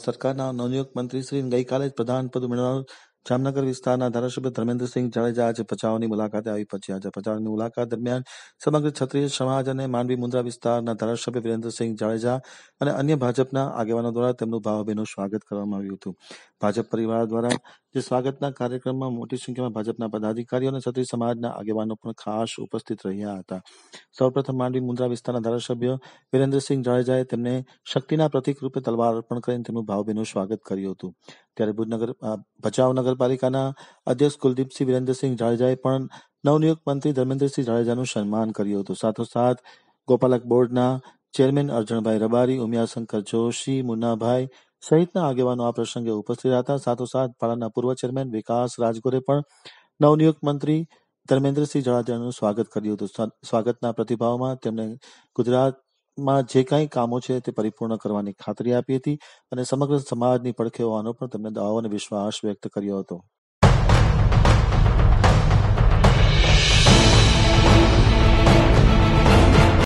સરકારના નવનિયુક્ત મંત્રીશ્રી ગઈકાલે જ પ્રધાનપદ ઉમેરનાર જામનગર વિસ્તારના ધારાસભ્ય ધર્મેન્દ્રસિંહ જાડેજા આજે ભચાઉની મુલાકાતે આવી પહોંચ્યા છે ભચાઉની મુલાકાત દરમિયાન સમગ્ર ક્ષત્રિય સમાજ અને માંડવી મુન્દ્રા વિસ્તારના ધારાસભ્ય વિરેન્દ્રસિંહ જાડેજા અને અન્ય ભાજપના આગેવાનો દ્વારા તેમનું ભાવભીનું સ્વાગત કરવામાં આવ્યું હતું. ભાજપ પરિવાર દ્વારા જે સ્વાગતના કાર્યક્રમમાં મોટી સંખ્યામાં ભાજપના પદાધિકારીઓ અને ક્ષત્રિય સમાજના આગેવાનો પણ ખાસ ઉપસ્થિત રહ્યા હતા. સૌપ્રથમ માંડવી મુન્દ્રા વિસ્તારના ધારાસભ્ય વિરેન્દ્રસિંહ જાડેજાએ તેમને શક્તિના પ્રતિક રૂપે તલવાર અર્પણ કરીને તેમનું ભાવભીનું સ્વાગત કર્યું હતું. ત્યારે ભુજનગર ભચાઉ નગરપાલિકાના અધ્યક્ષ કુલદીપસિંહ વિરેન્દ્રસિંહ જાડેજાએ પણ નવનિયુક્ત મંત્રી ધર્મેન્દ્રસિંહ જાડેજાનું સન્માન કર્યું હતું. સાથોસાથ ગોપાલક બોર્ડના ચેરમેન અર્જણભાઈ રબારી, ઉમિયાશંકર જોશી, મુન્નાભાઈ સહિતના આગેવાનો આ પ્રસંગે ઉપસ્થિત હતા સાથોસાથ પાડાના પૂર્વ ચેરમેન વિકાસ રાજગોરે પણ નવનિયુક્ત મંત્રી ધર્મેન્દ્રસિંહ જાડેજાનું સ્વાગત કર્યું હતું. સ્વાગતના પ્રતિભાવમાં તેમણે ગુજરાતમાં જે કાંઈ કામો છે તે પરિપૂર્ણ કરવાની ખાતરી આપી હતી અને સમગ્ર સમાજની પડખે હોવાનો પણ તેમણે દાવો અને વિશ્વાસ વ્યક્ત કર્યો હતો.